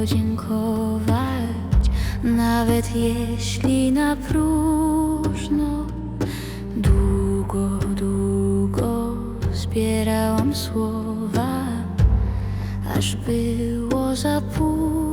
podziękować, nawet jeśli na próżno. Długo, długo zbierałam słowa, aż było za późno.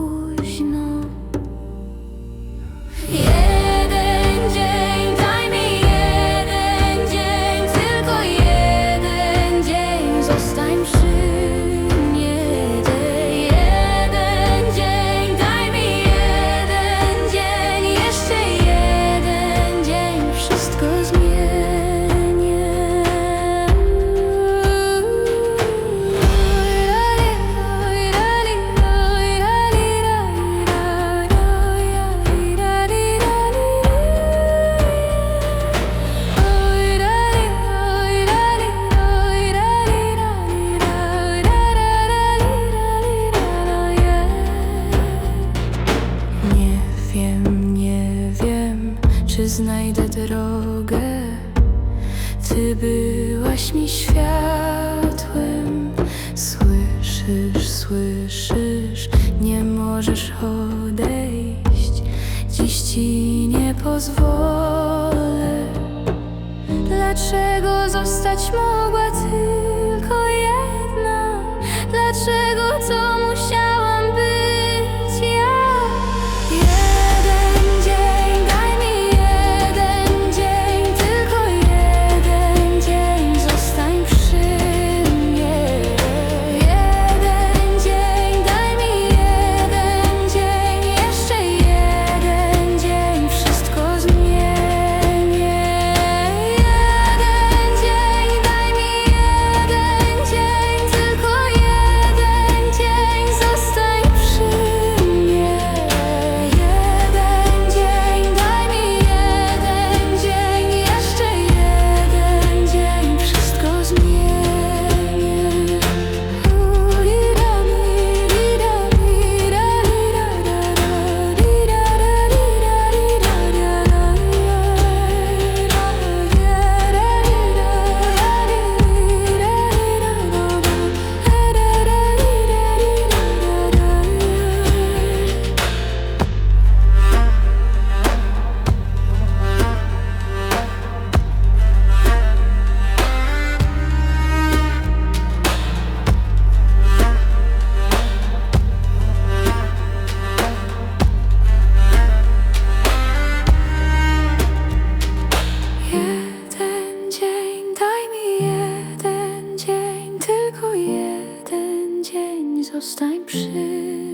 Czy znajdę drogę. Ty byłaś mi światłem. Słyszysz, słyszysz, nie możesz odejść. Dziś ci nie pozwolę. Dlaczego zostać mogła ty? zostań przy